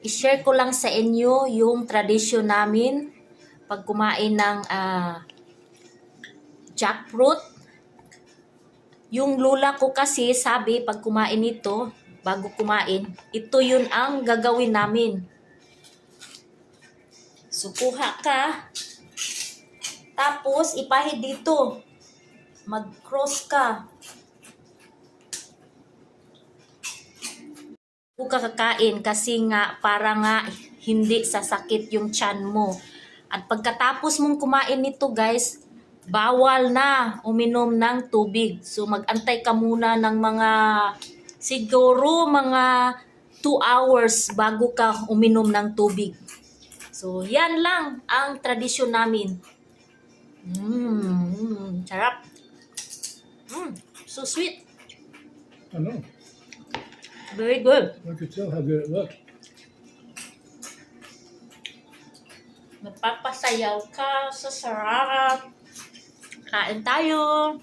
i-share ko lang sa inyo yung tradisyon namin pag kumain ng ah, jackfruit. Yung lula ko kasi sabi pag kumain ito, bago kumain, ito yun ang gagawin namin. So, ka. Tapos, ipahid dito. Mag-cross ka. Huwag ka kakain kasi nga para nga hindi sasakit yung tiyan mo. At pagkatapos mong kumain nito guys, bawal na uminom ng tubig. So magantay ka muna ng mga siguro mga 2 hours bago ka uminom ng tubig. So yan lang ang tradisyon namin. Mmm, sarap. Mmm, so sweet. Know. Very good. I could tell how good it looked. Napapasayaw ka sa sarap. Kain tayo.